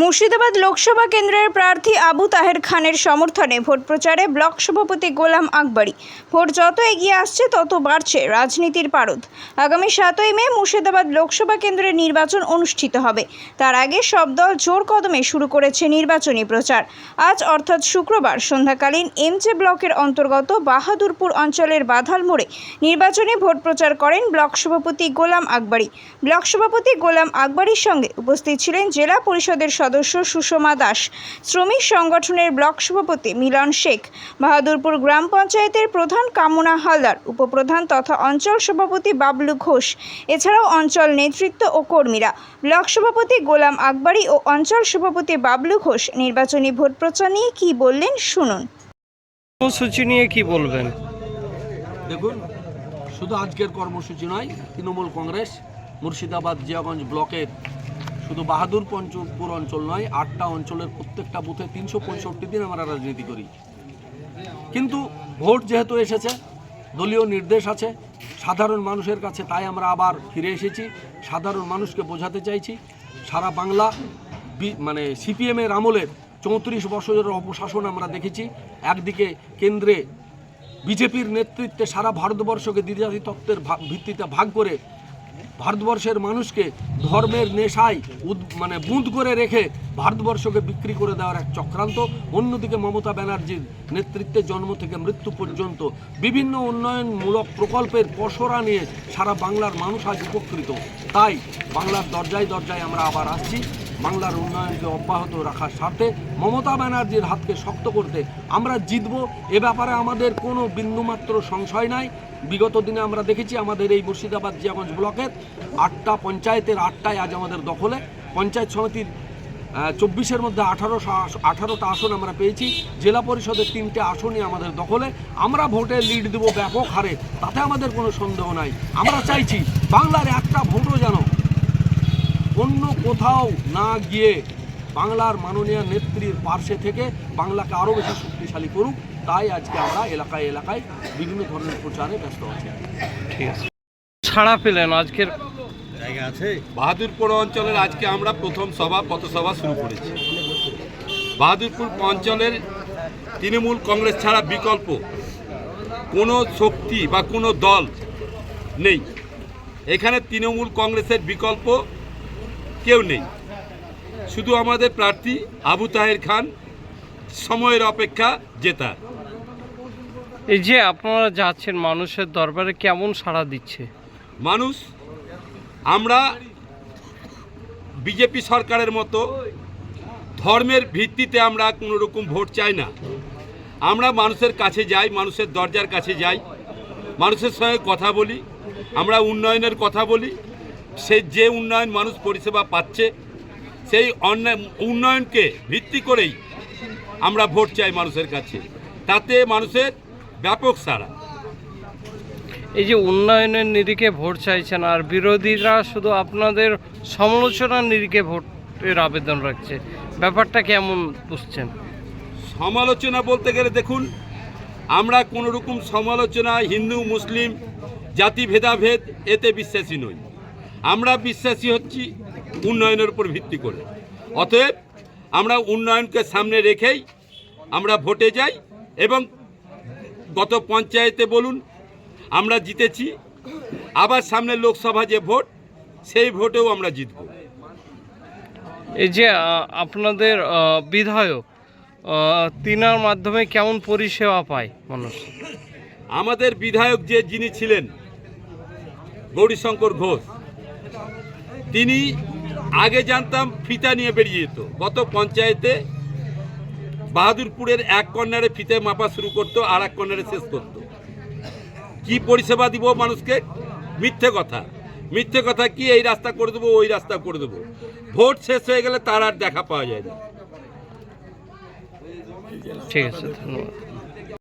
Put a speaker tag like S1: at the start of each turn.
S1: মুর্শিদাবাদ লোকসভা কেন্দ্রের প্রার্থী আবু তাহের খানের সমর্থনে ভোট প্রচারে ব্লক সভাপতি গোলাম আকবরী। ভোট যত এগিয়ে আসছে, তত বাড়ছে রাজনীতির পারদ। আগামী সাতই মে মুর্শিদাবাদ লোকসভা কেন্দ্রের নির্বাচন অনুষ্ঠিত হবে। তার আগে সব দল জোর কদমে শুরু করেছে নির্বাচনী প্রচার। আজ, অর্থাৎ শুক্রবার, সন্ধ্যাকালীন এমজে ব্লকের অন্তর্গত বাহাদুরপুর অঞ্চলের বাধাল মোড়ে নির্বাচনী ভোট প্রচার করেন ব্লক সভাপতি গোলাম আকবরী। ব্লক সভাপতি গোলাম আকবরীর সঙ্গে উপস্থিত ছিলেন জেলা পরিষদের সদস্য সুষমা দাস শ্রমিক সংগঠনের ব্লক সভাপতি মিলন শেখ বাহাদুরপুর গ্রাম পঞ্চায়েতের প্রধান কামনা হালদার উপপ্রধান তথা অঞ্চল সভাপতি বাবলু ঘোষ এছাড়াও অঞ্চল নেতৃত্ব ও কর্মীরা। ব্লক সভাপতি গোলাম আকবরী ও অঞ্চল সভাপতি বাবলু ঘোষ নির্বাচনী ভোট প্রচার নিয়ে কী বললেন শুনুন।
S2: কর্মসূচি নিয়ে কি বলবেন?
S3: দেখুন শুধু আজকের কর্মসূচি নয় তৃণমূল কংগ্রেস মুর্শিদাবাদ জিয়াগঞ্জ ব্লকের শুধু বাহাদুর পঞ্চপুর অঞ্চল নয়, আটটা অঞ্চলের প্রত্যেকটা বুথে তিনশো পঁয়ষট্টি দিন আমরা রাজনীতি করি। কিন্তু ভোট যেহেতু এসেছে, দলীয় নির্দেশ আছে, সাধারণ মানুষের কাছে তাই আমরা আবার ফিরে এসেছি, সাধারণ মানুষকে বোঝাতে চাইছি, সারা বাংলা মানে সিপিএমের আমলের চৌত্রিশ বছরের অপশাসন আমরা দেখেছি, একদিকে কেন্দ্রে বিজেপির নেতৃত্বে সারা ভারতবর্ষকে দ্বিজাতি তত্ত্বের ভিত্তিতে ভাগ করে ভারতবর্ষের মানুষকে ধর্মের নেশায় উদ- মানে বুঁদ করে রেখে ভারতবর্ষকে বিক্রি করে দেওয়ার এক চক্রান্ত। অন্যদিকে মমতা ব্যানার্জির নেতৃত্বে জন্ম থেকে মৃত্যু পর্যন্ত বিভিন্ন উন্নয়নমূলক প্রকল্পের পসরা নিয়ে সারা বাংলার মানুষ আজ উপকৃত। তাই বাংলার দরজায় দরজায় আমরা আবার আসছি। বাংলার উন্নয়নকে অব্যাহত রাখার স্বার্থে মমতা ব্যানার্জির হাতকে শক্ত করতে আমরা জিতব। এ ব্যাপারে আমাদের কোনো বিন্দুমাত্র সংশয় নাই। বিগত দিনে আমরা দেখেছি আমাদের এই মুর্শিদাবাদ জিয়াগঞ্জ ব্লকের আটটা পঞ্চায়েতের আটটায় আজ আমাদের দখলে। পঞ্চায়েত সমিতির চব্বিশের মধ্যে আঠারোশো আঠারোটা আসন আমরা পেয়েছি। জেলা পরিষদের তিনটে আসনই আমাদের দখলে। আমরা ভোটে লিড দেব ব্যাপক হারে, তাতে আমাদের কোনো সন্দেহ নাই। আমরা চাইছি বাংলার একটা ভোটও যেন অন্য কোথাও না গিয়ে বাংলার মাননীয় নেত্রীর পার্শ্বে থেকে বাংলাকে আরও বেশি শক্তিশালী করুক তাই আজকে আমরা এলাকায় এলাকায় বিভিন্ন ধরনের প্রচারে ব্যস্ত আছি।
S2: ঠিক আছে। ছাড়া পেলেন আজকের জায়গা আছে?
S4: বাহাদুরপুর অঞ্চলের আজকে আমরা প্রথম সভা পথসভা শুরু করেছি। বাহাদুরপুর অঞ্চলের তৃণমূল কংগ্রেস ছাড়া বিকল্প কোনো শক্তি বা কোনো দল নেই। এখানে তৃণমূল কংগ্রেসের বিকল্প কেউ নেই। শুধু আমাদের প্রার্থী আবু তাহের খান সময়ের অপেক্ষা জেতার।
S2: এই যে আপনারা যাচ্ছেন মানুষের দরবারে কেমন সাড়া দিচ্ছে?
S4: মানুষ আমরা বিজেপি সরকারের মতো ধর্মের ভিত্তিতে আমরা কোনো রকম ভোট চাই না। আমরা মানুষের কাছে যাই মানুষের দরজার কাছে যাই মানুষের সঙ্গে কথা বলি আমরা উন্নয়নের কথা বলি সে যে উন্নয়ন মানুষ পরিষেবা পাচ্ছে সেই উন্নয়নকে ভিত্তি করেই আমরা ভোট চাই মানুষের কাছে। তাতে মানুষের ব্যাপক সাড়া।
S2: এই যে উন্নয়নের নিরিখে ভোট চাইছেন আর বিরোধীরা শুধু আপনাদের সমালোচনার নিরিখে ভোটের আবেদন রাখছে ব্যাপারটা কেমন বুঝছেন?
S4: সমালোচনা বলতে গেলে দেখুন আমরা কোনো রকম সমালোচনা হিন্দু মুসলিম জাতি ভেদাভেদ এতে বিশ্বাসী নই। আমরা বিশ্বাসী হচ্ছি উন্নয়নের উপর ভিত্তি করে। অতএব আমরা উন্নয়নকে সামনে রেখেই আমরা ভোটে যাই এবং গত পঞ্চায়েতে বলুন আমরা জিতেছি। আবার সামনে লোকসভা যে ভোট সেই ভোটেও আমরা জিতব।
S2: এই যে আপনাদের বিধায়ক তিনার মাধ্যমে কেমন পরিষেবা পায় মানুষ?
S4: আমাদের বিধায়ক যে যিনি ছিলেন গৌরীশঙ্কর ঘোষ তিনি আগে জানতাম ফিতা নিয়ে বেরিয়ে যেত। গত পঞ্চায়েতে বাহাদুরপুরের এক কর্নারে ফিতে মাপা শুরু করতো, আর এক কর্নারে শেষ করতো। কি পরিষেবা দিব মানুষকে? মিথ্যে কথা। মিথ্যে কথা কি? এই রাস্তা করে দেবো, ওই রাস্তা করে দেবো। ভোট শেষ হয়ে গেলে তার আর দেখা পাওয়া যায় না।
S2: ঠিক আছে, ধন্যবাদ।